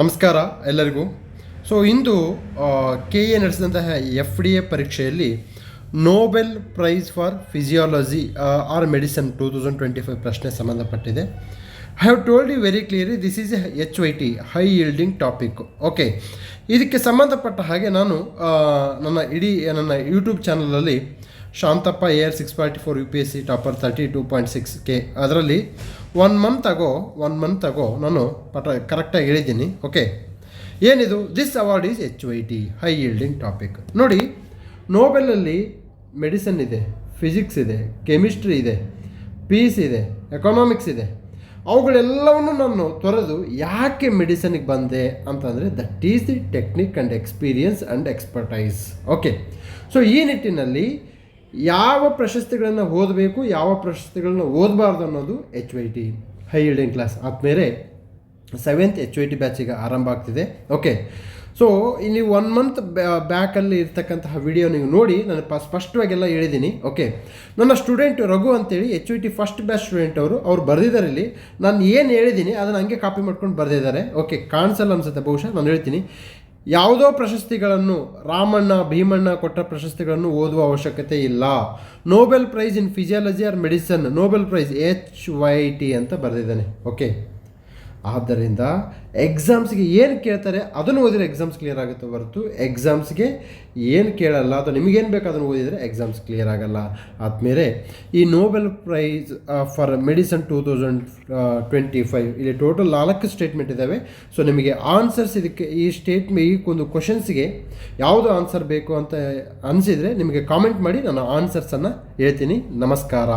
ನಮಸ್ಕಾರ ಎಲ್ಲರಿಗೂ. ಸೊ ಇಂದು ಕೆ ಎ ನಡೆಸಿದಂತಹ ಎಫ್ ಡಿ ಎ ಪರೀಕ್ಷೆಯಲ್ಲಿ Nobel prize for physiology or medicine two thousand twenty five ಪ್ರಶ್ನೆ ಸಂಬಂಧಪಟ್ಟಿದೆ. I have told you very clearly this is H Y T high yielding topic okay ಇದಕ್ಕೆ ಸಂಬಂಧಪಟ್ಟ ಹಾಗೆ ನಾನು ನನ್ನ ಇಡೀ, ನನ್ನ ಯೂಟ್ಯೂಬ್ ಚಾನಲಲ್ಲಿ Shantappa A R six forty four U P S C topper thirty two point six K ಅದರಲ್ಲಿ one month ಆಗೋ ಒನ್ ಮಂತ್ ಆಗೋ ನಾನು ಪಟ ಕರೆಕ್ಟಾಗಿ ಹೇಳಿದ್ದೀನಿ ಓಕೆ ಏನಿದು? This award is H Y T high yielding topic ನೋಡಿ ನೋಬೆಲಲ್ಲಿ ಮೆಡಿಸನ್ ಇದೆ ಫಿಸಿಕ್ಸ್ ಇದೆ ಕೆಮಿಸ್ಟ್ರಿ ಇದೆ ಪೀಸ್ ಇದೆ ಎಕನಾಮಿಕ್ಸ್ ಇದೆ. ಅವುಗಳೆಲ್ಲವನ್ನು ನಾನು ತೊರೆದು ಯಾಕೆ ಮೆಡಿಸನ್ಗೆ ಬಂದೆ ಅಂತಂದರೆ that is the technique and experience and expertise okay so ಈ ನಿಟ್ಟಿನಲ್ಲಿ ಯಾವ ಪ್ರಶಸ್ತಿಗಳನ್ನು ಓದಬೇಕು, ಯಾವ ಪ್ರಶಸ್ತಿಗಳನ್ನ ಓದಬಾರ್ದು ಅನ್ನೋದು H Y T high yielding class ಆದಮೇಲೆ ಸೆವೆಂತ್ ಎಚ್ ವೈ ಟಿ ಬ್ಯಾಚಿಗೆ ಆರಂಭ ಆಗ್ತಿದೆ. ಓಕೆ ಸೊ ಇಲ್ಲಿ ಒನ್ ಮಂತ್ ಬ್ಯಾಕಲ್ಲಿ ಇರ್ತಕ್ಕಂತಹ ವಿಡಿಯೋ ನೀವು ನೋಡಿ, ನಾನು ಪ, ಸ್ಪಷ್ಟವಾಗೆಲ್ಲ ಹೇಳಿದ್ದೀನಿ. ಓಕೆ ನನ್ನ ಸ್ಟೂಡೆಂಟ್ ರಘು ಅಂತೇಳಿ H V T first batch student ಅವರು, ಅವ್ರು ಬರೆದಿದ್ದಾರೆ ಇಲ್ಲಿ. ನಾನು ಏನು ಹೇಳಿದ್ದೀನಿ, ಅದನ್ನು ಹಂಗೆ ಕಾಪಿ ಮಾಡ್ಕೊಂಡು ಬರೆದಿದ್ದಾರೆ. ಓಕೆ ಕಾಣಿಸಲ್ಲ ಅನ್ಸುತ್ತೆ, ಬಹುಶಃ ನಾನು ಹೇಳ್ತೀನಿ. ಯಾವುದೋ ಪ್ರಶಸ್ತಿಗಳನ್ನು ರಾಮಣ್ಣ, ಭೀಮಣ್ಣ ಕೊಟ್ಟ ಪ್ರಶಸ್ತಿಗಳನ್ನು ಓದುವ ಅವಶ್ಯಕತೆ ಇಲ್ಲ. Nobel prize in physiology or medicine Nobel prize H Y T ಅಂತ ಬರೆದಿದ್ದಾನೆ. ಓಕೆ ಆದ್ದರಿಂದ ಎಕ್ಸಾಮ್ಸ್ಗೆ ಏನು ಕೇಳ್ತಾರೆ, ಅದನ್ನು ಓದಿದರೆ ಎಕ್ಸಾಮ್ಸ್ ಕ್ಲಿಯರ್ ಆಗುತ್ತೆ ಹೊರತು ಎಕ್ಸಾಮ್ಸ್ಗೆ ಏನು ಕೇಳಲ್ಲ ಅಥವಾ ನಿಮಗೇನು ಬೇಕು ಅದನ್ನು ಓದಿದರೆ ಎಕ್ಸಾಮ್ಸ್ ಕ್ಲಿಯರ್ ಆಗಲ್ಲ. ಆದಮೇಲೆ ಈ Nobel prize for medicine two thousand twenty five ಇಲ್ಲಿ ಟೋಟಲ್ ನಾಲ್ಕು ಸ್ಟೇಟ್ಮೆಂಟ್ ಇದ್ದಾವೆ ಸೊ ನಿಮಗೆ ಆನ್ಸರ್ಸ್ ಇದಕ್ಕೆ, ಈ ಸ್ಟೇಟ್ಮೆ ಈ ಒಂದು ಕ್ವಶನ್ಸ್ಗೆ ಯಾವುದು ಆನ್ಸರ್ ಬೇಕು ಅಂತ ಅನಿಸಿದರೆ ನಿಮಗೆ ಕಾಮೆಂಟ್ ಮಾಡಿ, ನಾನು ಆನ್ಸರ್ಸನ್ನು ಹೇಳ್ತೀನಿ. ನಮಸ್ಕಾರ.